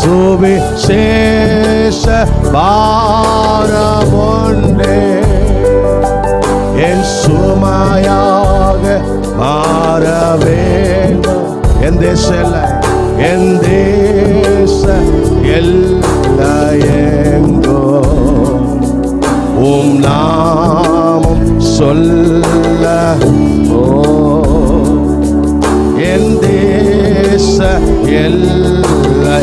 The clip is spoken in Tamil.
சுவிசேஷ பாரமொன்றே என் சுமையாக மாறவே. என் தேச இல்லை என் தேச எல்லோ உம் நாமம் சொல்ல ஓ என் தேச எல்லை